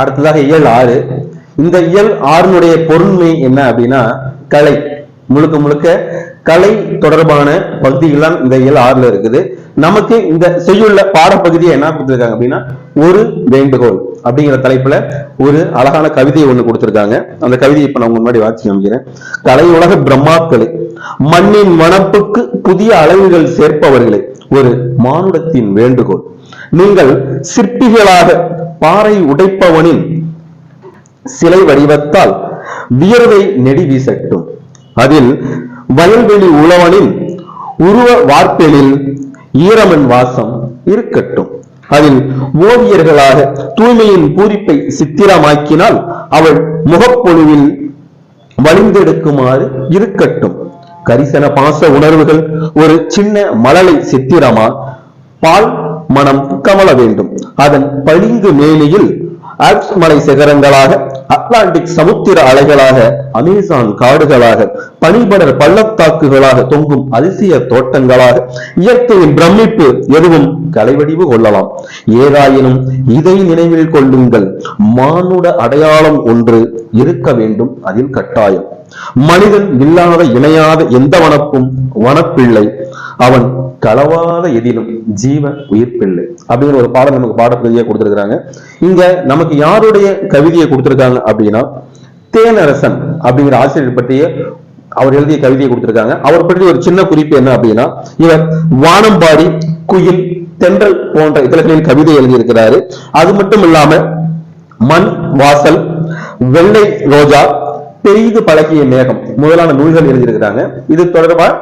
அடுத்ததாக இயல் ஆறு. இந்த இயல் ஆறுனுடைய பொருண்மை என்ன அப்படின்னா கலை. முழுக்க முழுக்க கலை தொடர்பான பகுதிகள் இந்த இயல் ஆறுல இருக்குது. நமக்கு இந்த செய்யுள்ள பாடப்பகுதியை என்ன கொடுத்துருக்காங்க அப்படின்னா ஒரு வேண்டுகோள் அப்படிங்கிற தலைப்புல ஒரு அழகான கவிதையை ஒண்ணு கொடுத்திருக்காங்க. அந்த கவிதையை இப்ப நான் உங்க முன்னாடி வாசி காமிக்கிறேன். கலை உலக பிரம்மாக்களை மண்ணின் மனப்புக்கு புதிய அளவுகள் சேர்ப்பவர்களை ஒரு மானுடத்தின் வேண்டுகோள். நீங்கள் சிற்பிகளாக பாறை உடைப்பவனின் சிலை வடிவத்தால் வியர்வை நெடி வீசட்டும். அதில் வயல்வெளி உழவனின் உருவ வார்ப்பெழில் ஈரமன் வாசம் இருக்கட்டும். அதில் ஓவியர்களாக தூய்மையின் பூரிப்பை சித்திரமாக்கினால் அவள் முகப்பொழுவில் வலிந்தெடுக்குமாறு இருக்கட்டும். கரிசன பாச உணர்வுகள் ஒரு சின்ன மழலை சித்திரமா பால் மனம் கமல வேண்டும். அதன் பளிங்கு மேனியில் ஆல்ப்ஸ் மலை சிகரங்களாக அட்லாண்டிக் சமுத்திர அலைகளாக அமேசான் காடுகளாக பனிபடர் பள்ளத்தாக்குகளாக தொங்கும் அதிசய தோட்டங்களாக இயற்கையின் பிரமிப்பு எதுவும் கலைவடிவு கொள்ளலாம். ஏதாயினும் இதை நினைவில் கொள்ளுங்கள். மானுட அடையாளம் ஒன்று இருக்க வேண்டும் அதில் கட்டாயம். மனிதன் இல்லாத இணையாத எந்த வனப்பும் வனப்பிள்ளை அவன் களவாத எதிலும் ஜீவ உயிர் பிள்ளை அப்படிங்கிற ஒரு பாடம் நமக்கு பாடப்பகுதியை கொடுத்திருக்கிறாங்க. இங்க நமக்கு யாருடைய கவிதையை கொடுத்திருக்காங்க அப்படின்னா தேனரசன் அப்படிங்கிற ஆசிரியர் பற்றிய அவர் எழுதிய கவிதையை கொடுத்திருக்காங்க. அவர் பற்றி ஒரு சின்ன குறிப்பு என்ன அப்படின்னா இவர் வானம்பாடி குயில் தென்றல் போன்ற இதழ்களில் கவிதை எழுதியிருக்கிறாரு. அது மட்டும் இல்லாம மண் வாசல் வெள்ளை ரோஜா பெரிது பழகிய மேகம் முதலான நூல்கள் எழுதியிருக்கிறாங்க. இது தொடர்பாக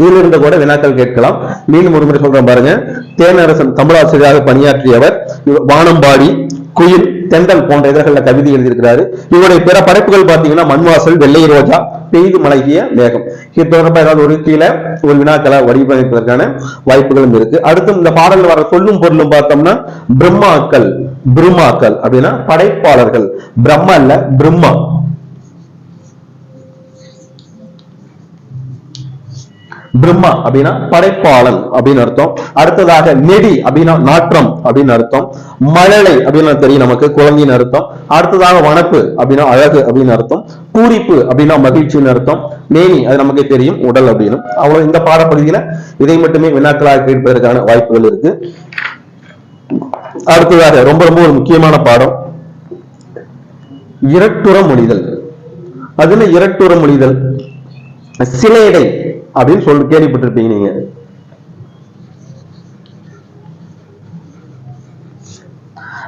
இதுல இருந்து கூட வினாக்கள் கேட்கலாம். மீண்டும் ஒரு முறை சொல்றேன் பாருங்க. தேனரசன் தமிழாசிரியராக பணியாற்றியவர் இவர் வானம்பாடி குயில் தெண்டல் போன்ற இதழ்களில் கவிதை எழுதியிருக்கிறாரு. இவருடைய பிற படைப்புகள் பார்த்தீங்கன்னா மண்வாசல் வெள்ளை ரோஜா பெய்து மலகிய மேகம். இது தொடர்பாக ஏதாவது ஒரு கீழே ஒரு வினாக்களை வடிவமைப்பதற்கான வாய்ப்புகளும் இருக்கு. அடுத்து இந்த பாடல் வர சொல்லும் பொருளும் பார்த்தோம்னா பிரம்மாக்கள் பிரம்மாக்கள் அப்படின்னா படைப்பாளர்கள். பிரம்மா இல்ல பிரம்மா. பிரம்மா அப்படின்னா படைப்பாளன் அப்படின்னு அர்த்தம். அடுத்ததாக நெடி அப்படின்னா நாற்றம் அப்படின்னு அர்த்தம். மழலை அப்படின்னு தெரியும் நமக்கு குழந்தைன்னு அர்த்தம். அடுத்ததாக வனப்பு அப்படின்னா அழகு அப்படின்னு அர்த்தம். பூரிப்பு அப்படின்னா மகிழ்ச்சின்னு அர்த்தம். மேனி அது நமக்கு தெரியும் உடல் அப்படின்னு. அவ்வளவு இந்த பாடப்பகுதியில இதை மட்டுமே வினாக்களாக கேட்பதற்கான வாய்ப்புகள் இருக்கு. அடுத்ததாக ரொம்ப ரொம்ப ஒரு முக்கியமான பாடம். இரட்டுற மொழிதல். அதுல இரட்டுற மொழிதல். சிலையடை அப்படின்னு சொல்லி கேள்விப்பட்டிருப்பீங்க நீங்க.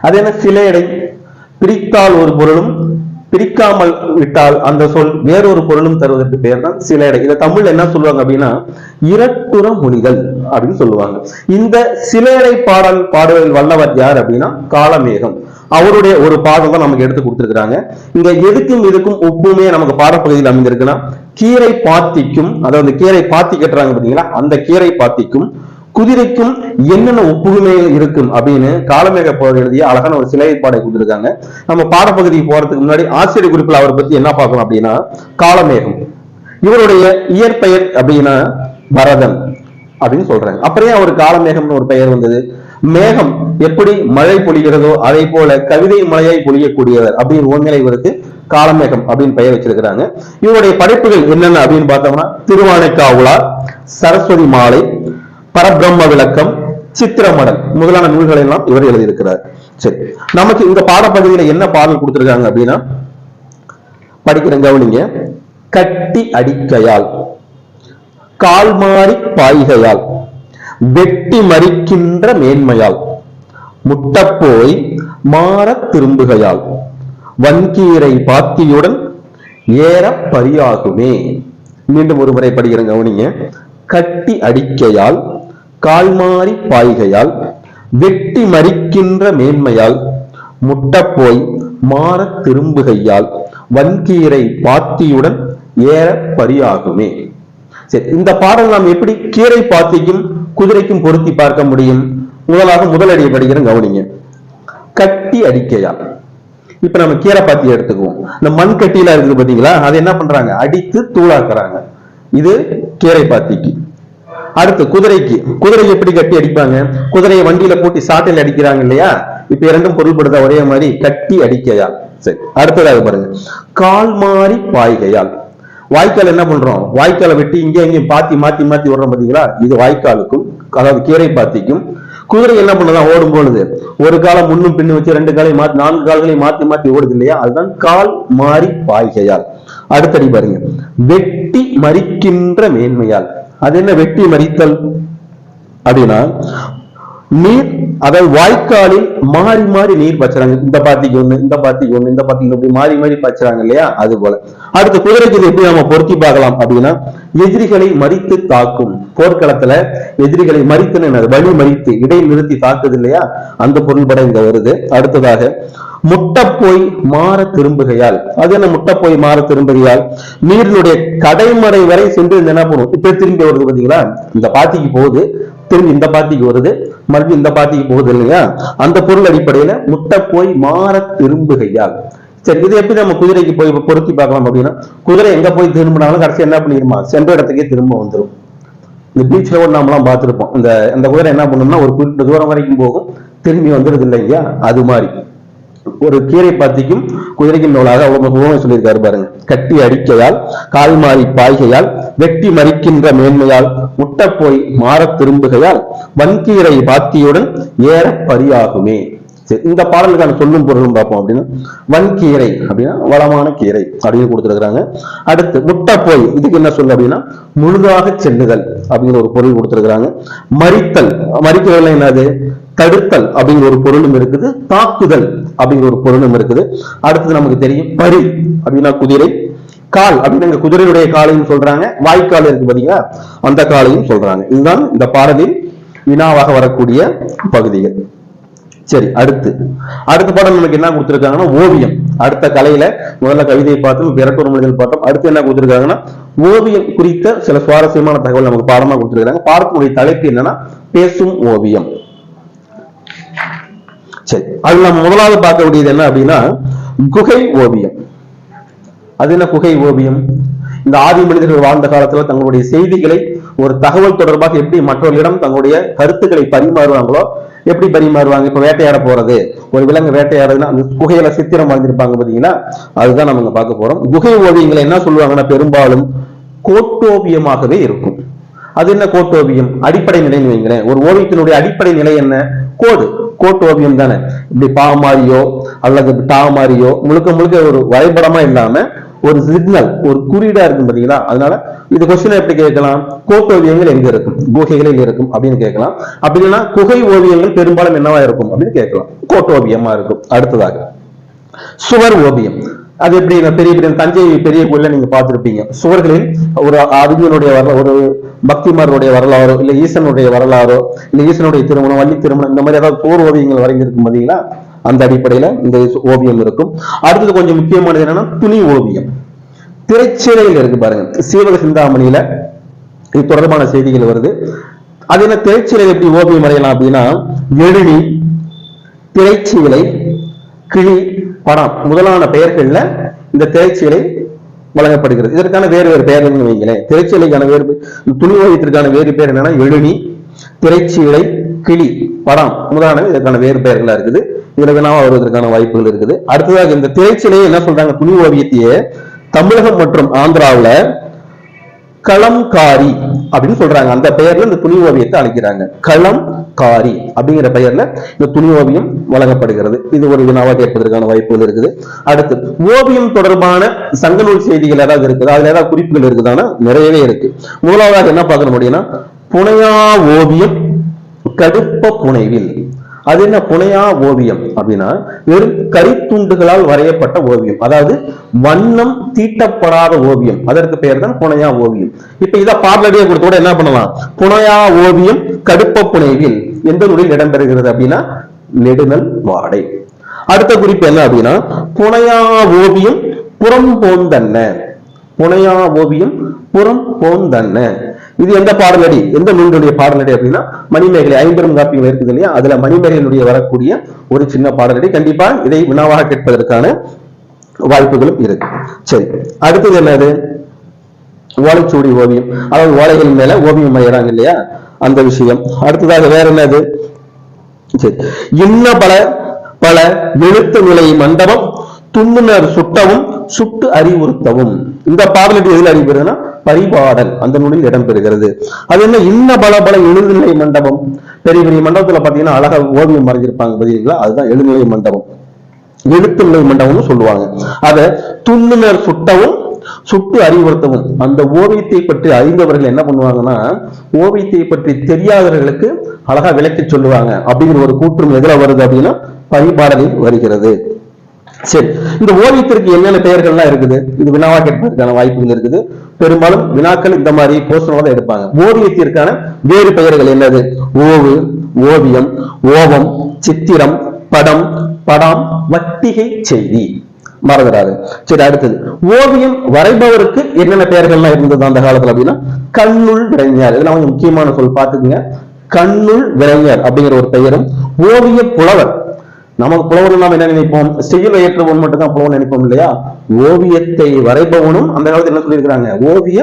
அது என்ன சிலையடை பிரித்தால் ஒரு பொருளும் பிரிக்காமல் விட்டால் அந்த சொல் வேறொரு பொருளும் தருவதற்கு பெயர் தான் சிலையடை இதை தமிழ்ல என்ன சொல்லுவாங்க அப்படின்னா இரட்டுற மொழிகள் அப்படின்னு சொல்லுவாங்க. இந்த சிலையடை பாடல் பாடுவதில் வல்லவர் யார் அப்படின்னா காலமேகம். அவருடைய ஒரு பாடல் தான் நமக்கு எடுத்து கொடுத்திருக்கிறாங்க. இங்க எதுக்கும் இதுக்கும் ஒப்புமே நமக்கு பாடப்பகுதியில் அமைந்திருக்குன்னா கீரை பாத்திக்கும் அதாவது கீரை பாத்தி கட்டுறாங்க பாத்தீங்களா அந்த கீரை பாத்திக்கும் குதிரைக்கும் என்னென்ன ஒப்புமைகள் இருக்கும் அப்படின்னு காலமேக போர் எழுதிய அழகான ஒரு சிலை பாடை கொடுத்துருக்காங்க. நம்ம பாடப்பகுதிக்கு போறதுக்கு முன்னாடி ஆசிரியர் குறிப்பில் அவரை பத்தி என்ன பார்க்கணும் அப்படின்னா காலமேகம். இவருடைய இயற்பெயர் அப்படின்னா பரதன் அப்படின்னு சொல்றாங்க. அப்புறம் அவர் காலமேகம்னு ஒரு பெயர் வந்தது? மேகம் எப்படி மழை பொழிகிறதோ அதே போல கவிதை மழையை பொழியக்கூடியவர் அப்படின்னு ஒருநிலை இவருக்கு காலமேகம் அப்படின்னு பெயர் வச்சிருக்கிறாங்க. இவருடைய படைப்புகள் என்னென்ன அப்படின்னு பார்த்தோம்னா திருவானைக்காவுலா சரஸ்வதி மாலை பரபிரம்ம விளக்கம் சித்திரமடல் முதலான நூல்களை எல்லாம் இவர் எழுதியிருக்கிறார். சரி நமக்கு இந்த பாடப்பகுதியில என்ன பாடல் கொடுத்திருக்காங்க அப்படின்னா படிக்கிறேன் கவனிங்க. கட்டி அடிக்கையால் கால் மாறி பாய்கையால் வெட்டி மறிக்கின்ற மேன்மையால் முட்டப்போய் மாறத் திரும்புகையால் வன்கீரை பாத்தியுடன் ஏற பரியாகுமே. மீண்டும் ஒரு முறை படிக்கிறேன் கவனிங்க. கட்டி அடிக்கையால் கால் மாறி பாய்கையால் வெட்டி மறிக்கின்ற மேன்மையால் முட்டப்போய் மாறத் திரும்புகையால் வன்கீரை பாத்தியுடன் ஏற பரியாகுமே. சரி இந்த பாடல் நாம் எப்படி கீரை பாத்திக்கும் குதிரைக்கும் பொருத்தி பார்க்க முடியும்? முதலாக முதலடியை படிக்கிறேன் கவனிங்க. கட்டி அடிக்கையால் இப்ப நம்ம கீரை பாத்தி எடுத்துக்குவோம். இந்த மண் கட்டியெல்லாம் இருக்குது பாத்தீங்களா? அதை என்ன பண்றாங்க? அடித்து தூளாக்குறாங்க. இது கீரை பாத்திக்கு. அடுத்து குதிரைக்கு குதிரையை எப்படி கட்டி அடிப்பாங்க? குதிரையை வண்டியில போட்டி சாட்டையில் அடிக்கிறாங்க இல்லையா? இப்ப இரண்டும் பொருள்படுத்த ஒரே மாதிரி கட்டி அடிக்கையால் சரி அடுத்ததாக பாருங்க. கால் மாறி பாய்கையால் வாய்க்கால் என்ன பண்றோம்? வாய்க்காலை வெட்டி இங்கே இங்கேயும் பாத்தி மாத்தி மாத்தி விடுறோம் பாத்தீங்களா? இது வாய்க்காலுக்கும் அதாவது கீரை பாத்திக்கும். குதிரை என்ன பண்ணுதான் ஓடும் பொழுது. ஒரு காலம் முன்னும் பின்னு வச்சு ரெண்டு காலையும் மாத்தி நான்கு கால்களையும் மாத்தி மாத்தி ஓடுது இல்லையா? அதுதான் கால் மாறி பாய்கையால் அடுத்தடி பாருங்க. வெட்டி மறிக்கின்ற மேன்மையால். அது என்ன வெட்டி மறித்தல்? அப்படின்னா நீர் அதாவது வாய்க்காலில் மாறி மாறி நீர் பாய்ச்சறாங்க. இந்த பாத்திக்கு ஒண்ணு இந்த பாத்திக்கு ஒண்ணு இந்த பாத்திக்கு இப்படி மாறி மாறி பாய்ச்சறாங்க இல்லையா? அது போல. அடுத்து குதிரைக்கு இது எப்படி நம்ம பொருத்தி பார்க்கலாம்? அப்படின்னா எதிரிகளை மறித்து தாக்கும். போர்க்களத்துல எதிரிகளை மறித்துன்னு வழி மறித்து இடை நிறுத்தி தாக்குது இல்லையா? அந்த பொருள்பட இங்க வருது. அடுத்ததாக முட்டப்போய் மாற திரும்புகையால். அது என்ன முட்டப்போய் மாற திரும்புகையால்? நீரினுடைய கடைமறை வரை சென்று என்ன பண்ணும்? இப்ப திரும்பி வருது பாத்தீங்களா? இந்த பாத்திக்கு போகுது. திரும்பி இந்த பாத்திக்கு வருது. மறுபடியும் இந்த பாத்திக்கு போகுது இல்லையா? அந்த பொருள் அடிப்படையில முட்டை போய் மாற திரும்புகையால். சரி இது எப்படி நம்ம குதிரைக்கு போய் பொருத்தி பார்க்கலாம் அப்படின்னா குதிரை எங்க போய் திரும்பினாலும் கடைசி என்ன பண்ணிருமா சென்ற இடத்துக்கே திரும்ப வந்துடும் இந்த பீச்ல கூட நாமெல்லாம் பார்த்துருப்போம். இந்த இந்த குதிரை என்ன பண்ணும்னா ஒரு குறிப்பிட்ட தூரம் வரைக்கும் போகும். திரும்பி வந்துடுது இல்லையா? அது மாதிரி. ஒரு கீரை பாத்திக்கும் குதிரைக்கும் நூலாக அவ்வளவு சொல்லியிருக்காரு பாருங்க. கட்டி அடிக்கையால் கால் மாறி பாய்கையால் வெட்டி மறிக்கின்ற மேன்மையால் முட்டை போய் மாற திரும்புகையால் வன்கீரை பாத்தியுடன் ஏற பரியாகுமே. சரி, இந்த பாடலுக்கான சொல்லும் பொருளும் பார்ப்போம் அப்படின்னா. வன்கீரை அப்படின்னா வளமான கீரை அப்படின்னு கொடுத்துருக்காங்க அடுத்து முட்டை போய் இதுக்கு என்ன சொல்லு அப்படின்னா முழுதாக செல்லுதல் அப்படிங்கிற ஒரு பொருள் கொடுத்துருக்காங்க மறித்தல் மறிக்கிறதுல என்னது? தடுத்தல் அப்படிங்கிற ஒரு பொருளும் இருக்குது. தாக்குதல் அப்படிங்கிற ஒரு பொருளும் இருக்குது. அடுத்தது நமக்கு தெரியும் பரி அப்படின்னா குதிரை. கால் அப்படின்னு குதிரையுடைய காலையும் சொல்றாங்க. வாய்க்கால் இருக்கு பாத்தீங்களா? அந்த காலையும் சொல்றாங்க. இதுதான் இந்த பாடலில் வினாவாக வரக்கூடிய பகுதிகள். சரி அடுத்து. அடுத்த பாடம் நமக்கு என்ன கொடுத்துருக்காங்கன்னா ஓவியம். அடுத்த கலையில முதல்ல கவிதையை பார்த்தோம் பிறட்டூர் மொழிகள் பார்த்தோம். அடுத்து என்ன கொடுத்துருக்காங்கன்னா ஓவியம் குறித்த சில சுவாரஸ்யமான தகவல் நமக்கு பாடமா கொடுத்துருக்காங்க. பாடத்தினுடைய தலைப்பு என்னன்னா பேசும் ஓவியம். சரி அது நம்ம முதலாவது பார்க்க வேண்டியது என்ன அப்படின்னா குகை ஓவியம். அது என்ன குகை ஓவியம்? இந்த ஆதி மனிதர்கள் வாழ்ந்த காலத்துல தங்களுடைய செய்திகளை ஒரு தகவல் தொடர்பாக எப்படி மற்றவர்களிடம் தங்களுடைய கருத்துக்களை பரிமாறுவாங்களோ எப்படி பரிமாறுவாங்க? இப்ப வேட்டையாட போறது. ஒரு விலங்கு வேட்டையாடுதுன்னா அந்த குகையில சித்திரம் வரைஞ்சிருப்பாங்க பாத்தீங்கன்னா அதுதான் நம்ம பார்க்க போறோம். குகை ஓவியங்களை என்ன சொல்லுவாங்கன்னா பெரும்பாலும் கோட்டோவியமாகவே இருக்கும். அது என்ன கோட்டோவியம் அடிப்படை நிலைன்னு வைங்களேன். ஒரு ஓவியத்தினுடைய அடிப்படை நிலை என்ன? கோடு. கோட்டு ஓவியம் தானே. இப்படி பா மாதிரியோ அல்லது டா மாதிரியோ முழுக்க முழுக்க ஒரு வரைபடமா இல்லாம ஒரு சிக்னல் ஒரு குறியீடா இருக்கும் பாத்தீங்களா? அதனால இது கொஸ்டின் எப்படி கேட்கலாம்? கோட்டு ஓவியங்கள் எங்க இருக்கும்? குகைகளில் இருக்கும் அப்படின்னு கேட்கலாம். அப்படி இல்லைன்னா குகை ஓவியங்கள் பெரும்பாலும் என்னவா இருக்கும் அப்படின்னு கேட்கலாம். கோட்டு ஓவியமா இருக்கும். அடுத்ததாக சுவர் ஓவியம். அது எப்படி? பெரிய பெரிய தஞ்சை பெரிய கோயில நீங்க பார்த்துருப்பீங்க. சுவர்களில் ஒரு அறிஞனுடைய வரலாறு ஒரு பக்திமாருடைய வரலாறோ இல்ல ஈசனுடைய வரலாறோ இல்ல ஈசனுடைய திருமணம் வள்ளி திருமணம் இந்த மாதிரி ஏதாவது போர் ஓவியங்கள் வரைஞ்சிருக்கும் பாத்தீங்களா? அந்த அடிப்படையில இந்த ஓவியம் இருக்கும். அடுத்தது கொஞ்சம் முக்கியமானது என்னன்னா துணி ஓவியம். திரைச்சீலையில் இருக்கு பாருங்க. சீவக சிந்தாமணியில இது தொடர்பான செய்திகள் வருது. அது என்ன திரைச்சீலையில் எப்படி ஓவியம் வரையலாம் அப்படின்னா எழுதி திரைச்சீலை கிளி படம் முதலான பெயர்கள்ல இந்த திரைச்சீலை வழங்கப்படுகிறது. இதற்கான வேறு வேறு பெயர்கள் வைங்களேன். திரைச்சீலைக்கான வேறு துணி ஓவியத்திற்கான வேறு பேர் என்னன்னா எழுநி திரைச்சீலை கிளி படம். முதலான இதற்கான வேறு பெயர்களா இருக்குது. இதுல வினாவா வருவதற்கான வாய்ப்புகள் இருக்குது. அடுத்ததாக இந்த திரைச்சீலையை என்ன சொல்றாங்க? துணி ஓவியத்தையே தமிழகம் மற்றும் ஆந்திராவுல களம்காரி அப்படின்னு சொல்றாங்க. அந்த பெயர்ல இந்த துணி ஓவியத்தை அழைக்கிறாங்க களம்காரி அப்படிங்கிற பெயர்ல இந்த துணி ஓவியம் வழங்கப்படுகிறது. இது ஒரு வினாவா கேட்பதற்கான வாய்ப்புகள் இருக்குது. அடுத்து ஓவியம் தொடர்பான சங்கநூல் செய்திகள் ஏதாவது இருக்குது? அதுல ஏதாவது குறிப்புகள் இருக்குதானா? நிறையவே இருக்கு. முதலாவதாக என்ன பார்க்கணும் அப்படின்னா புனையா ஓவியம் கடுப்ப புனைவில். அது என்ன? புனையா ஓவியம் அப்படின்னா வெறும் கரித்துண்டுகளால் வரையப்பட்ட ஓவியம். அதாவது வண்ணம் தீட்டப்படாத ஓவியம். அதற்கு பெயர் தான் புனையா ஓவியம். இப்ப இதை பார்லடியா கொடுத்த கூட என்ன பண்ணலாம்? புனையா ஓவியம் கடுப்ப புனைவில் எந்த நூலில் இடம்பெறுகிறது அப்படின்னா நெடுநல் வாடை. அடுத்த குறிப்பு என்ன அப்படின்னா புனையா ஓவியம் புறம் போந்தன்ன. புனையா ஓவியம் புறம் போந்தன்ன. இது எந்த பாடலடி எந்த நூலுடைய பாடலடி அப்படின்னா மணிமேகலை ஐம்பெரும் காப்பிகள் இருக்குது இல்லையா? அதுல மணிமேகலையினுடைய வரக்கூடிய ஒரு சின்ன பாடலடி கண்டிப்பா இதை வினாவாக கேட்பதற்கான வாய்ப்புகளும் இருக்கு. சரி அடுத்தது என்னது? ஓலைச்சூடி ஓவியம். அதாவது ஓலைகள் மேல ஓவியம் வரைகிறாங்க இல்லையா? அந்த விஷயம். அடுத்ததாக வேற என்னது? சரி இன்ன பல பல எழுத்து நிலை மண்டபம் துண்ணுனர் சுட்டவும் சுட்டு அறிவுறுத்தவும். இந்த பாடலுக்கு எதில் அறிவுறுதுன்னா பரிபாடல் அந்த நூலில் இடம்பெறுகிறது. அது என்ன? இன்ன பல பல எழுநிலை மண்டபம். பெரிய பெரிய மண்டபத்துல பாத்தீங்கன்னா அழகா ஓவியம் வரைஞ்சிருப்பாங்க பதிலீங்களா அதுதான் எழுநிலை மண்டபம். எழுத்துநிலை மண்டபம்னு சொல்லுவாங்க. அத துண்ணுனர் சுட்டவும் சுட்டு அறிவுறுத்தவும். அந்த ஓவியத்தை பற்றி அறிந்தவர்கள் என்ன பண்ணுவாங்கன்னா ஓவியத்தை பற்றி தெரியாதவர்களுக்கு அழகா விளக்கி சொல்லுவாங்க. அப்படிங்கிற ஒரு கூற்றம் எதுல வருது அப்படின்னா பரிபாடலில் வருகிறது. சரி. இந்த ஓவியத்திற்கு என்னென்ன பெயர்கள்லாம் இருக்குது? இது வினாவா கேட்பதற்கான வாய்ப்புகள் இருக்குது. பெரும்பாலும் வினாக்கள் இந்த மாதிரி போஸ்டர்ல தான் எடுப்பாங்க. ஓவியத்திற்கான வேறு பெயர்கள் என்னது? ஓவு ஓவியம் ஓவம் சித்திரம் படம் படம் வட்டிகை செய்தி. மறந்துடாது. சரி அடுத்தது. ஓவியம் வரைபவருக்கு என்னென்ன பெயர்கள்லாம் இருந்தது அந்த காலத்துல அப்படின்னா கண்ணுள் விரைஞர். இதெல்லாம் கொஞ்சம் முக்கியமான சொல். பாத்துக்குங்க கண்ணுள் விரைஞர் அப்படிங்கிற ஒரு பெயரும் ஓவிய புலவர். நமக்கு புலவர் நாம் என்ன நினைப்போம்? செய்யுள் ஏற்றவன் மட்டும் தான் புலவன் நினைப்போம் இல்லையா? ஓவியத்தை வரைபவனும் அந்த காலத்துல என்ன சொல்லியிருக்கிறாங்க? ஓவிய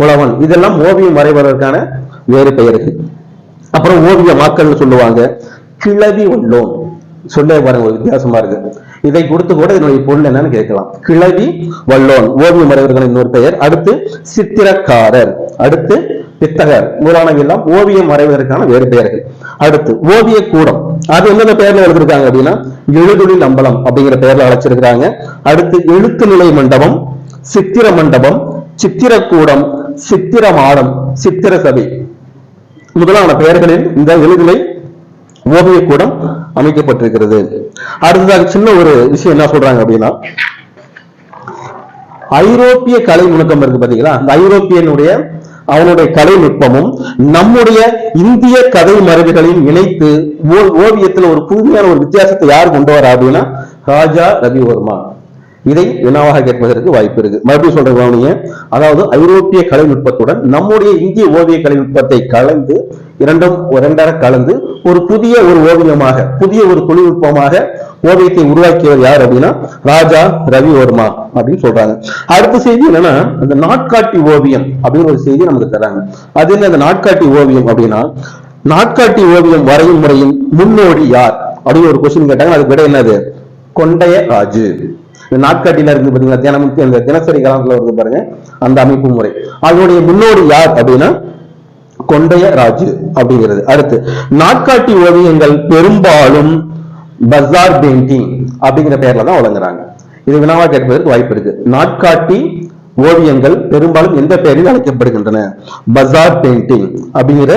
புலவன். இதெல்லாம் ஓவியம் வரைவதற்கான வேறு பெயர்கள் அப்புறம் ஓவிய மாக்கள்னு சொல்லுவாங்க. கிளவி உள்ளோம் சொல்ல பாருங்க ஒரு வித்தியாசமா இருக்கு. இதை கொடுத்து கூட இதனுடைய பொருள் என்னன்னு கேட்கலாம். கிளவி வல்லோன் ஓவியம் வரைவர்கள் இன்னொரு பெயர். அடுத்து சித்திரக்காரர். அடுத்து பித்தகர் முதலானவை எல்லாம் ஓவியம் வரைவதற்கான வேறு பெயர்கள். அடுத்து ஓவிய கூடம். அது எந்தெந்த பெயர்ல எழுதிருக்காங்க அப்படின்னா எழுதொழில் அம்பலம் அப்படிங்கிற பெயர்ல அழைச்சிருக்கிறாங்க. அடுத்து எழுத்து நிலை மண்டபம் சித்திர மண்டபம் சித்திரக்கூடம் சித்திர மாடம் சித்திர சபை. முதலான பெயர்களில் இந்த எழுதுலை ஓவிய கூடம் அமைக்கப்பட்டிருக்கிறது. அடுத்ததாக சின்ன ஒரு விஷயம் என்ன சொல்றாங்க அப்படின்னா ஐரோப்பிய கலை முழக்கம் இருக்கு பாத்தீங்களா? அந்த ஐரோப்பியனுடைய அவனுடைய கலை நுட்பமும் நம்முடைய இந்திய கதை மரபுகளையும் இணைத்து ஓ- ஓவியத்துல ஒரு புதுமையான ஒரு வித்தியாசத்தை யார் கொண்டு வரா அப்படின்னா ராஜா ரவிவர்மா. இதை வினாவாக கேட்பதற்கு வாய்ப்பு இருக்கு. மறுபடியும் சொல்ற கவனிங்க. அதாவது ஐரோப்பிய கலைநுட்பத்துடன் நம்முடைய இந்திய ஓவிய கலைநுட்பத்தை கலந்து இரண்டும் இரண்டர கலந்து ஒரு புதிய ஒரு ஓவியமாக புதிய ஒரு தொழில்நுட்பமாக ஓவியத்தை உருவாக்கியவர் யார் அப்படின்னா ராஜா ரவிவர்மா அப்படின்னு சொல்றாங்க. அடுத்த செய்தி என்னன்னா அந்த நாட்காட்டி ஓவியம் அப்படின்னு ஒரு செய்தி நமக்கு தராங்க. அது என்ன அந்த நாட்காட்டி ஓவியம் அப்படின்னா நாட்காட்டி ஓவியம் வரையும் முறையின் முன்னோடி யார்? அப்படின்னு ஒரு கொஸ்டின் கேட்டாங்க. அதுக்கு விட என்னது? கொண்டைய ராஜு இந்த நாட்காட்டியில இருக்கு பாத்தீங்களா தினமும் இந்த தினசரி காலத்துல வருது பாருங்க அந்த அமைப்பு முறை. அதனுடைய முன்னோடி யார் அப்படின்னா கொண்டைய ராஜு அப்படிங்கிறது. அடுத்து நாட்காட்டி ஓவியங்கள் பெரும்பாலும் பஜார் பெயிண்டிங் அப்படிங்கிற பெயர்ல தான் வழங்குறாங்க இது வினாவா கேட்பதற்கு வாய்ப்பு இருக்கு. நாட்காட்டி ஓவியங்கள் பெரும்பாலும் எந்த பெயரில் அழைக்கப்படுகின்றன? பஜார் பெயிண்டிங் அப்படிங்கிற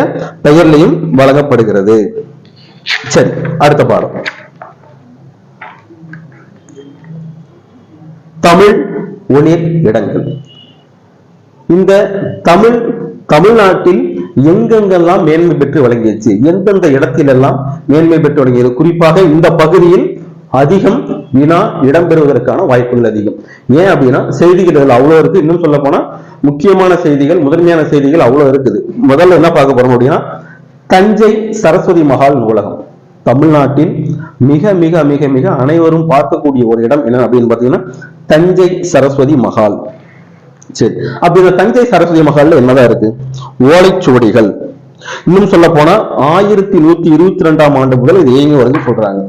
பெயர்லையும் வழங்கப்படுகிறது. சரி அடுத்த பாடம் தமிழ் ஒளிர் இடங்கள். இந்த தமிழ் தமிழ்நாட்டில் எங்கெங்கெல்லாம் மேன்மை பெற்று வழங்கியச்சு எந்தெந்த இடத்திலெல்லாம் மேன்மை பெற்று வழங்கியது குறிப்பாக இந்த பகுதியில் அதிகம் வினா இடம்பெறுவதற்கான வாய்ப்புகள் அதிகம். ஏன் அப்படின்னா செய்திகள் அவ்வளோ அவ்வளவு இருக்கு. இன்னும் சொல்ல போனா முக்கியமான செய்திகள் முதன்மையான செய்திகள் அவ்வளவு இருக்குது. முதல்ல என்ன பார்க்க போறோம் அப்படின்னா தஞ்சை சரஸ்வதி மகால் நூலகம். தமிழ்நாட்டில் மிக மிக மிக மிக அனைவரும் பார்க்கக்கூடிய ஒரு இடம் என்ன அப்படின்னு பார்த்தீங்கன்னா தஞ்சை சரஸ்வதி மகால் சரி அப்ப இந்த தஞ்சை சரஸ்வதி மகால்ல என்னதான் இருக்கு? ஓலைச்சுவடிகள். இன்னும் சொல்ல போனா ஆயிரத்தி நூத்தி இருபத்தி ரெண்டாம் ஆண்டு முதல் இது இயங்கி வரைக்கும் சொல்றாங்க.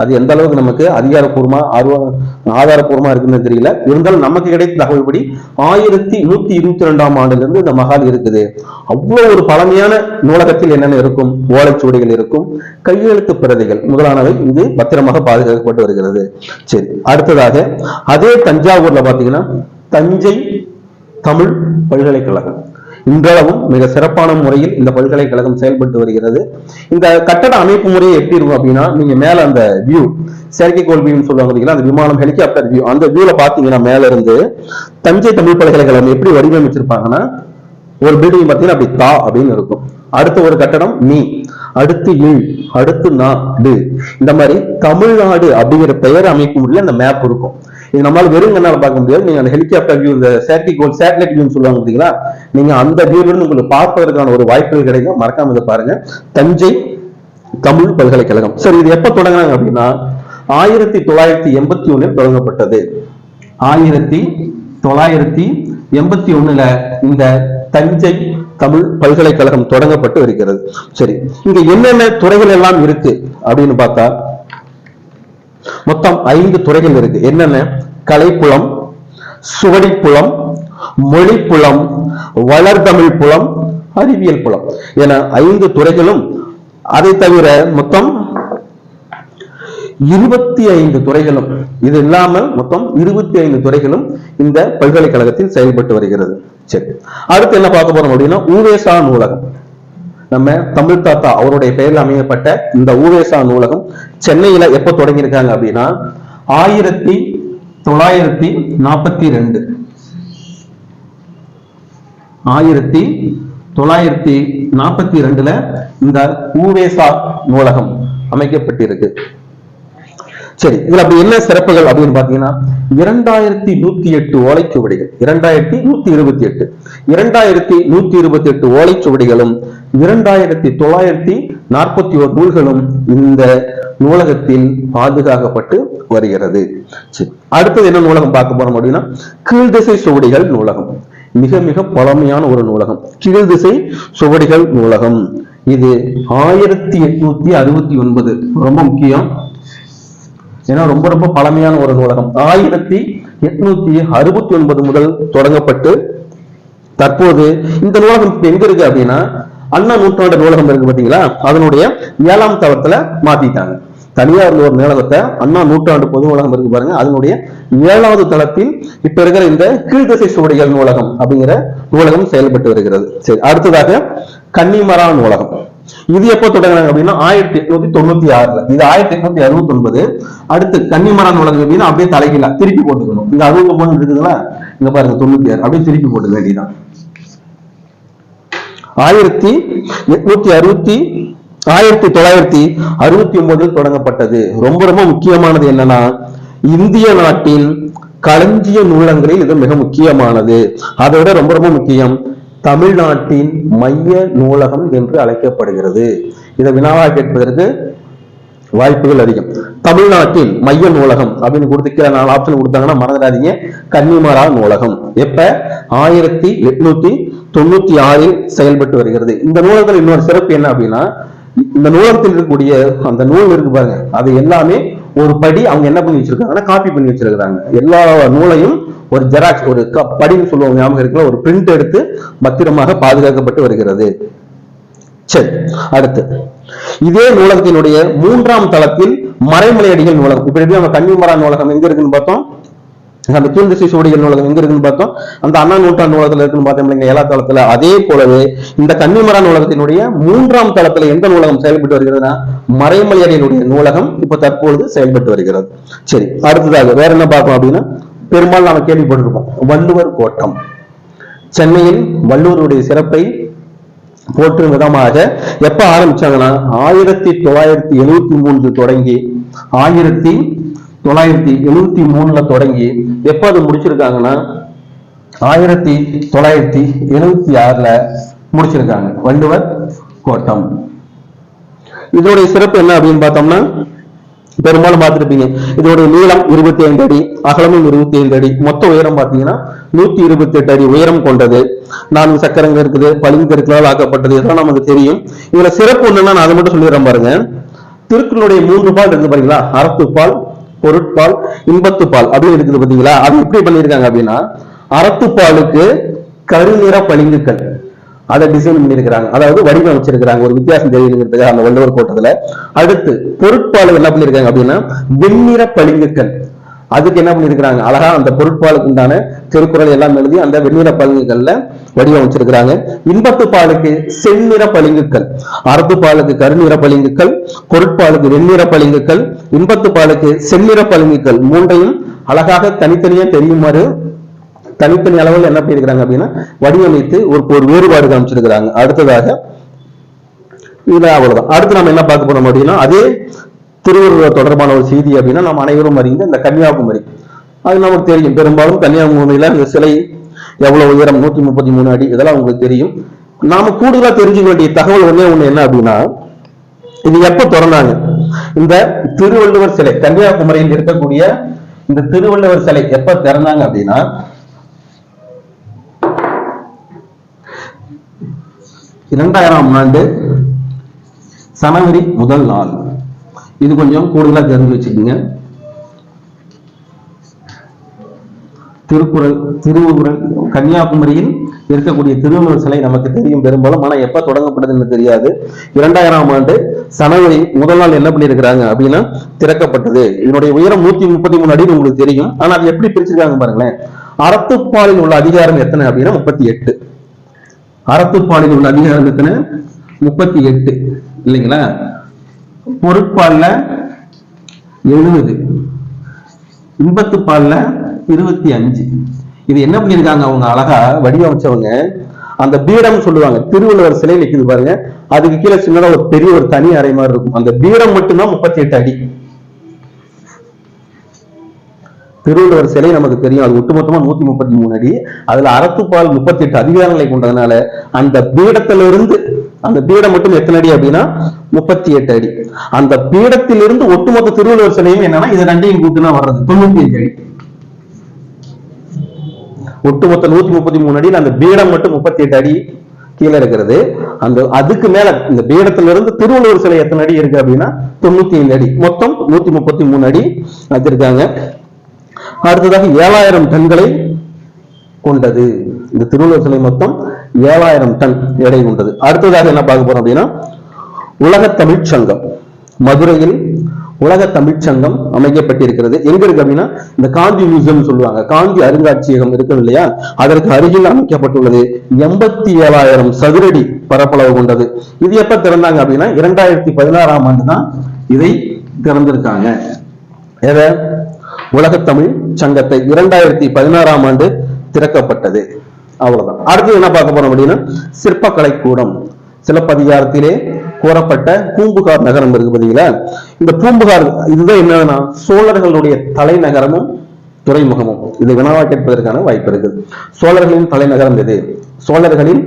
அது எந்த அளவுக்கு நமக்கு அதிகாரப்பூர்வமா ஆர்வ ஆதாரப்பூர்வமா இருக்குன்னு தெரியல. இருந்தாலும் நமக்கு கிடைத்த தகவல்படி ஆயிரத்தி நூத்தி இருபத்தி ரெண்டாம் ஆண்டுல இருந்து இந்த மகால் இருக்குது. அவ்வளவு ஒரு பழமையான நூலகத்தில் என்னென்ன இருக்கும்? ஓலைச்சுவடிகள் இருக்கும். கையெழுத்து பிரதிகள் முதலானவை இது பத்திரமாக பாதுகாக்கப்பட்டு வருகிறது. சரி அடுத்ததாக அதே தஞ்சாவூர்ல பாத்தீங்கன்னா தஞ்சை தமிழ் பல்கலைக்கழகம். இன்றளவும் மிக சிறப்பான முறையில் இந்த பல்கலைக்கழகம் செயல்பட்டு வருகிறது. இந்த கட்டட அமைப்பு முறையை எப்படி இருக்கும் அப்படின்னா நீங்க மேல அந்த வியூ செயற்கைக்கோள் வியூன்னு சொல்லுவாங்க அந்த விமானம் ஹெலிகாப்டர் வியூ அந்த வியூல பாத்தீங்கன்னா மேல இருந்து தஞ்சை தமிழ் பல்கலைக்கழகம் எப்படி வடிவமைச்சிருப்பாங்கன்னா ஒரு பில்டிங் பார்த்தீங்கன்னா அப்படி தா அப்படின்னு இருக்கும். அடுத்த ஒரு கட்டடம் நீ. அடுத்து இல் அடுத்து நா டு. இந்த மாதிரி தமிழ்நாடு அப்படிங்கிற பெயர் அமைப்பு முறையில் அந்த மேப் இருக்கும். இது நம்மளால வெறும் கண்ணால பார்க்க முடியாது. நீங்க அந்த ஹெலிகாப்டர் வியூ இந்த செயற்கைக்கோள் சேட்டலைட் வியூன்னு சொல்லுவாங்க பார்த்தீங்களா? நீங்க அந்த வியூல உங்களுக்கு பார்ப்பதற்கான ஒரு வாய்ப்புகள் கிடைக்கும். மறக்காம இதை பாருங்க. தஞ்சை தமிழ் பல்கலைக்கழகம். சரி இது எப்ப தொடங்கினாங்க அப்படின்னா ஆயிரத்தி தொள்ளாயிரத்தி எண்பத்தி ஒண்ணில் தொடங்கப்பட்டது. ஆயிரத்தி தொள்ளாயிரத்தி எண்பத்தி ஒண்ணுல இந்த தஞ்சை தமிழ் பல்கலைக்கழகம் தொடங்கப்பட்டு இருக்கிறது. சரி இங்க என்னென்ன துறைகள் எல்லாம் இருக்கு அப்படின்னு பார்த்தா மொத்தம் ஐந்து துறைகள் இருக்கு. என்னென்ன? கலைப்புலம் சுவடிப்புலம் மொழிப்புலம் வளர்தமிழ் புலம் அறிவியல் புலம். என ஐந்து துறைகளும் அதை தவிர மொத்தம் இருபத்தி ஐந்து துறைகளும் இது இல்லாமல் மொத்தம் இருபத்தி ஐந்து துறைகளும் இந்த பல்கலைக்கழகத்தில் செயல்பட்டு வருகிறது. சரி. அடுத்து என்ன பார்க்க போறோம் அப்படின்னா ஊவேசா நூலகம். நம்ம தமிழ் தாத்தா அவருடைய பெயரில் அமையப்பட்ட இந்த ஊவேசா நூலகம் சென்னையில எப்ப தொடங்கியிருக்காங்க அப்படின்னா ஆயிரத்தி தொள்ளாயிரத்தி நாற்பத்தி ரெண்டு. ஆயிரத்தி தொள்ளாயிரத்தி நாற்பத்தி ரெண்டுல இந்த ஊவேசா நூலகம் அமைக்கப்பட்டிருக்கு. சரி இதுல அப்படி என்ன சிறப்புகள் அப்படின்னு பாத்தீங்கன்னா இரண்டாயிரத்தி நூத்தி எட்டு ஓலைச்சுவடிகள் இரண்டாயிரத்தி நூத்தி இருபத்தி எட்டு. இரண்டாயிரத்தி நூத்தி இருபத்தி எட்டு ஓலைச்சுவடிகளும் இரண்டாயிரத்தி தொள்ளாயிரத்தி நாற்பத்தி ஒரு நூல்களும் இந்த நூலகத்தில் பாதுகாக்கப்பட்டு வருகிறது. சரி அடுத்தது என்ன நூலகம் பார்க்க போறோம் அப்படின்னா கீழ்திசை சுவடிகள் நூலகம். மிக மிக பழமையான ஒரு நூலகம். கீழ்திசை சுவடிகள் நூலகம். இது ஆயிரத்தி எட்நூத்தி அறுபத்தி ஒன்பது. ரொம்ப முக்கியம். ஏன்னா ரொம்ப ரொம்ப பழமையான ஒரு நூலகம். ஆயிரத்தி எட்நூத்தி அறுபத்தி ஒன்பது முதல் தொடங்கப்பட்டு தற்போது இந்த நூலகம் இப்ப எங்க இருக்கு அப்படின்னா அண்ணா நூற்றாண்டு நூலகம் இருக்கு பாத்தீங்களா அதனுடைய ஏழாம் தளத்துல மாத்திட்டாங்க. தனியார் ஒரு நூலகத்தை அண்ணா நூற்றாண்டு பொது நூலகம் இருக்கு பாருங்க. அதனுடைய ஏழாவது தளத்தில் இப்ப இருக்கிற இந்த கீழ்திசை சுவடிகள் நூலகம் அப்படிங்கிற நூலகம் செயல்பட்டு வருகிறது. சரி அடுத்ததாக கன்னிமரா நூலகம். இது எப்போ தொடங்கினாங்க அப்படின்னா ஆயிரத்தி எட்நூத்தி தொண்ணூத்தி ஆறுல. இது ஆயிரத்தி எட்நூத்தி அறுபத்தி ஒன்பது அடுத்து கன்னிமரம் நூலகம் அப்படின்னா அப்படியே தலைகீழ திருப்பி போட்டுக்கணும். இங்க அறுபத்தி ஒன்பது இருக்குதுங்களா இங்க பாருங்க தொண்ணூத்தி ஆறு அப்படியே திருப்பி போட்டுக்க வேண்டியதான் ஆயிரத்தி எட்நூத்தி அறுபத்தி ஆயிரத்தி தொள்ளாயிரத்தி அறுபத்தி ஒன்பதில் தொடங்கப்பட்டது. ரொம்ப ரொம்ப முக்கியமானது என்னன்னா இந்திய நாட்டின் களஞ்சிய நூலகங்களில் இது மிக முக்கியமானது. அதை விட ரொம்ப ரொம்ப முக்கியம் தமிழ்நாட்டின் மைய நூலகம் என்று அழைக்கப்படுகிறது. இதை வினாவா கேட்பதற்கு வாய்ப்புகள் அதிகம். தமிழ்நாட்டில் மைய நூலகம் அப்படின்னு கொடுத்துக்கிற நாலு ஆப்ஷன் கொடுத்தாங்கன்னா மறந்துடாதீங்க. கன்னிமரா நூலகம். எப்ப? ஆயிரத்தி எட்நூத்தி தொண்ணூத்தி ஆறில் செயல்பட்டு வருகிறது. இந்த நூலகத்தில் இன்னொரு சிறப்பு என்ன அப்படின்னா இந்த நூலகத்தில் இருக்கக்கூடிய அந்த நூல் இருக்கு பாருங்க. அது எல்லாமே ஒரு படி அவங்க என்ன பண்ணி வச்சிருக்காங்கன்னா காப்பி பண்ணி வச்சிருக்காங்க எல்லா நூலையும் ஒரு ஜெராக்ஸ் ஒரு க- படின்னு சொல்லுவோம் ஞாபகம் இருக்குல்ல? ஒரு பிரிண்ட் எடுத்து பத்திரமாக பாதுகாக்கப்பட்டு வருகிறது. சரி அடுத்து. இதே நூலகத்தினுடைய மூன்றாம் தளத்தில் மறைமலையடிகள் நூலகம். இப்படி எப்படி நம்ம கன்னிமரா நூலகம் எங்க இருக்குன்னு பார்த்தோம்? அந்த கீழ்திசை சுவடிகள் நூலகம் எங்க இருக்குன்னு பார்த்தோம். அந்த அண்ணா நூற்றாண்டு நூலகத்துல இருக்குன்னு பார்த்தோம் இல்லைங்க ஏழா தளத்துல. அதே போலவே இந்த கன்னிமரா நூலகத்தினுடைய மூன்றாம் தளத்துல எந்த நூலகம் செயல்பட்டு வருகிறதுனா மறைமலையடிகளுடைய நூலகம் இப்ப தற்பொழுது செயல்பட்டு வருகிறது. சரி அடுத்ததாக வேற என்ன பார்ப்போம் அப்படின்னா பெரும்பாலும் நாம கேள்விப்பட்டிருப்போம். வள்ளுவர் கோட்டம். சென்னையில் வள்ளுவருடைய சிறப்பை போற்றும் விதமாக எப்ப ஆரம்பிச்சாங்கன்னா ஆயிரத்தி தொள்ளாயிரத்தி எழுவத்தி மூன்று தொடங்கி ஆயிரத்தி தொள்ளாயிரத்தி எழுவத்தி மூணுல தொடங்கி எப்ப அது முடிச்சிருக்காங்கன்னா ஆயிரத்தி தொள்ளாயிரத்தி எழுவத்தி ஆறுல முடிச்சிருக்காங்க. வள்ளுவர் கோட்டம். இதோடைய சிறப்பு என்ன அப்படின்னு பார்த்தோம்னா பெரும்பாலும் பார்த்திருப்பீங்க. இதோட நீளம் இருபத்தி ஐந்து அடி அகலமும் இருபத்தி ஐந்து அடி. மொத்த உயரம் பார்த்தீங்கன்னா நூத்தி இருபத்தி எட்டு அடி உயரம் கொண்டது. நான்கு சக்கரங்கள் இருக்குது பளிங்கற்களால் ஆக்கப்பட்டது. இதெல்லாம் நமக்கு தெரியும். இதுல சிறப்பு என்னன்னா நான் அதை மட்டும் சொல்லிடுறேன் பாருங்க. திருக்குறளுடைய மூன்று பால் இருக்கு பாத்தீங்களா அறத்துப்பால் பொருட்பால் இன்பத்துப்பால் அப்படின்னு இருக்குது பாத்தீங்களா அது எப்படி பண்ணியிருக்காங்க அப்படின்னா அறத்துப்பாலுக்கு கருநிற பளிங்குக்கள் அதை டிசைன் பண்ணியிருக்கிறாங்க. அதாவது வடிவமைச்சிருக்கிறாங்க. ஒரு வித்தியாசம் தெரியுங்கிறதுக்காக அந்த வள்ளுவர் போட்டதுல. அடுத்து பொருட்பால் என்ன பண்ணிருக்காங்க அப்படின்னா வெண்ணிற பளிங்குக்கள் அதுக்கு என்ன பண்ணிருக்கிறாங்க அழகா அந்த பொருட்பாலுக்கு உண்டான திருக்குறள் எல்லாம் எழுதி அந்த வெண்ணிற பளிங்குகள்ல வடிவமைச்சிருக்கிறாங்க. இன்பத்து பாலுக்கு செந்நிற பளிங்குகள் அறத்து பாலுக்கு கருநிற பளிங்குகள் பொருட்பாலுக்கு வெண்ணிற பளிங்குகள் இன்பத்து பாலுக்கு செந்நிற பளிங்குகள் மூன்றையும் அழகாக தனித்தனியா தெரியுமாறு தனித்தனி அளவில் என்ன பண்ணியிருக்கிறாங்க அப்படின்னா வடிவமைத்து ஒரு ஒரு வேறுபாடு காமிச்சிருக்கிறாங்க. அடுத்ததாக இதுல அவ்வளவுதான். அடுத்து நம்ம என்ன பார்க்க போறோம் அப்படின்னா அதே திருவள்ளுவர் தொடர்பான ஒரு செய்தி அப்படின்னா நம்ம அனைவரும் அறிந்த இந்த கன்னியாகுமரி. அது நமக்கு தெரியும். பெரும்பாலும் கன்னியாகுமரியில இந்த சிலை எவ்வளவு உயரம்? நூத்தி முப்பத்தி மூணு அடி. இதெல்லாம் உங்களுக்கு தெரியும். நாம கூடுதலா தெரிஞ்சுக்க வேண்டிய தகவல் ஒண்ணே ஒண்ணு என்ன அப்படின்னா இது எப்ப திறந்தாங்க? இந்த திருவள்ளுவர் சிலை கன்னியாகுமரியில் இருக்கக்கூடிய இந்த திருவள்ளுவர் சிலை எப்ப திறந்தாங்க அப்படின்னா இரண்டாயிரம் ஆண்டு சனவரி முதல் நாள். இது கொஞ்சம் கூடுதலாக தெரிஞ்சு வச்சுக்கோங்க. திருக்குறள் திருவுகுறள் கன்னியாகுமரியில் இருக்கக்கூடிய திருவள்ளுவர் சிலை நமக்கு தெரியும் பெரும்பாலும் ஆனால் எப்போ தொடங்கப்பட்டதுன்னு தெரியாது. இரண்டாயிரம் ஆண்டு சனவரி முதல் நாள் என்ன பண்ணியிருக்கிறாங்க அப்படின்னா திறக்கப்பட்டது. இதனுடைய உயரம் நூத்தி முப்பத்தி மூணு அடின்னு உங்களுக்கு தெரியும். ஆனால் அது எப்படி பிரிச்சிருக்காங்க பாருங்களேன். அறத்துப்பாலில் உள்ள அதிகாரம் எத்தனை அப்படின்னா முப்பத்தி எட்டு. அறத்துப்பாலில் உள்ள அதிகாரம் எத்தனை? முப்பத்தி எட்டு. இல்லைங்களா? பொருட்பால்ல எழுபது. இன்பத்து பால்ல இருபத்தி அஞ்சு. இது என்ன பண்ணிருக்காங்க அவங்க அழகா வடிவமைச்சவங்க. அந்த பீடம் சொல்லுவாங்க. திருவள்ளுவர் சிலை நிற்குது பாருங்க. அதுக்கு கீழே சின்னதா ஒரு பெரிய ஒரு தனி அறை மாதிரி இருக்கும். அந்த பீடம் மட்டும்தான் முப்பத்தி எட்டு அடி. திருவள்ளுவர் சிலை நமக்கு தெரியும். அது ஒட்டுமொத்தமா நூத்தி முப்பத்தி மூணு அடி. அதுல அறத்துப்பால் முப்பத்தி எட்டு அதிகாரங்களை கொண்டதுனால அந்த பீடத்திலிருந்து அந்த பீடம் மட்டும் எத்தனை அடி அப்படின்னா முப்பத்தி எட்டு அடி. அந்த பீடத்திலிருந்து ஒட்டுமொத்த திருவள்ளுவர் சிலையும் என்னன்னா இது ரெண்டையும் கூட்டுனா வர்றது தொண்ணூத்தி அஞ்சு அடி. ஒட்டுமொத்த நூத்தி முப்பத்தி மூணு அடியில் அந்த பீடம் மட்டும் முப்பத்தி எட்டு அடி கீழே இருக்கிறது. அந்த அதுக்கு மேல இந்த பீடத்துல இருந்து திருவள்ளுவர் சிலை எத்தனை அடி இருக்கு அப்படின்னா தொண்ணூத்தி ஐந்து அடி. மொத்தம் நூத்தி முப்பத்தி மூணு அடி வச்சிருக்காங்க. அடுத்ததாக ஏழாயிரம் டன்களை கொண்டது. இந்த திருவள்ளுவர் சிலை மொத்தம் ஏழாயிரம் டன் எடை கொண்டது. அடுத்ததாக என்ன பார்க்க போறோம் அப்படின்னா உலக தமிழ்ச்சங்கம் மதுரையில் உலக தமிழ்ச் சங்கம் அமைக்கப்பட்டிருக்கிறது. எங்க இருக்கு அப்படின்னா இந்த காந்தி மியூசியம் சொல்லுவாங்க. காந்தி அருங்காட்சியகம் இருக்குது இல்லையா? அதற்கு அருகில் அமைக்கப்பட்டுள்ளது. எண்பத்தி ஏழாயிரம் சதுரடி பரப்பளவு கொண்டது. இது எப்ப திறந்தாங்க அப்படின்னா இரண்டாயிரத்தி பதினாறாம் ஆண்டு தான் இதை திறந்திருக்காங்க. எதை? உலகத்தமிழ் சங்கத்தை இரண்டாயிரத்தி பதினாறாம் ஆண்டு திறக்கப்பட்டது. அவ்வளவுதான். அடுத்து என்ன பார்க்க போறோம் அப்படின்னா சிற்பக்கலை கூடம் சிலப்பதிகாரத்திலே கூறப்பட்ட பூம்புகார் நகரம் இருக்கு பாத்தீங்களா? இந்த பூம்புகார் இதுதான் என்னன்னா சோழர்களுடைய தலைநகரமும் துறைமுகமும். இது வினாவா கேட்பதற்கான வாய்ப்பு இருக்குது. சோழர்களின் தலைநகரம் எது? சோழர்களின்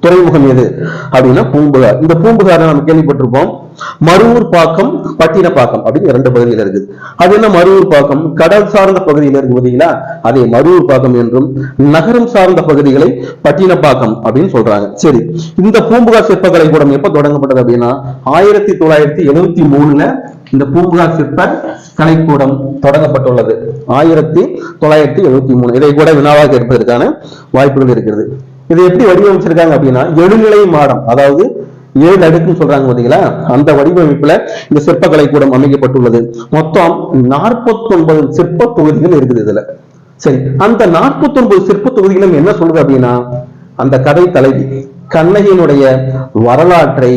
துறைமுகம் எது? அப்படின்னா பூம்புகார். இந்த பூம்புகாரை நம்ம கேள்விப்பட்டிருப்போம். மருவூர் பாக்கம் பட்டினப்பாக்கம் அப்படின்னு இரண்டு பகுதியில் இருக்குது. அது என்ன மருவூர் பாக்கம்? கடல் சார்ந்த பகுதியில் இருக்கு பார்த்தீங்களா? அதை மருவூர் பாக்கம் என்றும் நகரம் சார்ந்த பகுதிகளை பட்டினப்பாக்கம் அப்படின்னு சொல்றாங்க. சரி இந்த பூம்புகார் சிற்பக்கலை கூடம் எப்ப தொடங்கப்பட்டது அப்படின்னா ஆயிரத்தி தொள்ளாயிரத்தி எழுபத்தி மூணுல இந்த பூம்புகார் சிற்ப கலைக்கூடம் தொடங்கப்பட்டுள்ளது. ஆயிரத்தி தொள்ளாயிரத்தி எழுபத்தி மூணு. இதை கூட வினாவாக இருப்பதற்கான வாய்ப்புகள் இருக்கிறது. இதை எப்படி வடிவமைச்சிருக்காங்க அப்படின்னா எழுநிலை மாடம் அதாவது ஏழு அடுக்குன்னு சொல்றாங்க பாத்தீங்களா அந்த வடிவமைப்புல இந்த சிற்பக்கலை கூடம் அமைக்கப்பட்டுள்ளது. மொத்தம் நாற்பத்தி ஒன்பது சிற்ப தொகுதிகள் இருக்குது இதுல. சரி அந்த நாற்பத்தி ஒன்பது சிற்ப தொகுதிகளும் என்ன சொல்றது அப்படின்னா அந்த கதை தலைவி கண்ணகியினுடைய வரலாற்றை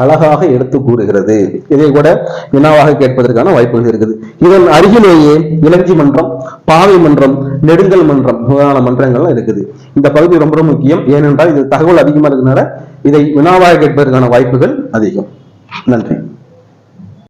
அழகாக எடுத்து கூறுகிறது. இதை கூட வினாவாக கேட்பதற்கான வாய்ப்புகள் இருக்குது. இதன் அருகிலேயே இளஞ்சி மன்றம் பாவை மன்றம் நெடுங்கல் மன்றம் முதலான மன்றங்கள்லாம் இருக்குது. இந்த பகுதி ரொம்ப ரொம்ப முக்கியம். ஏனென்றால் இது தகவல் அதிகமா இருக்கிறதுனால இதை வினாவாக கேட்பதற்கான வாய்ப்புகள் அதிகம். நன்றி.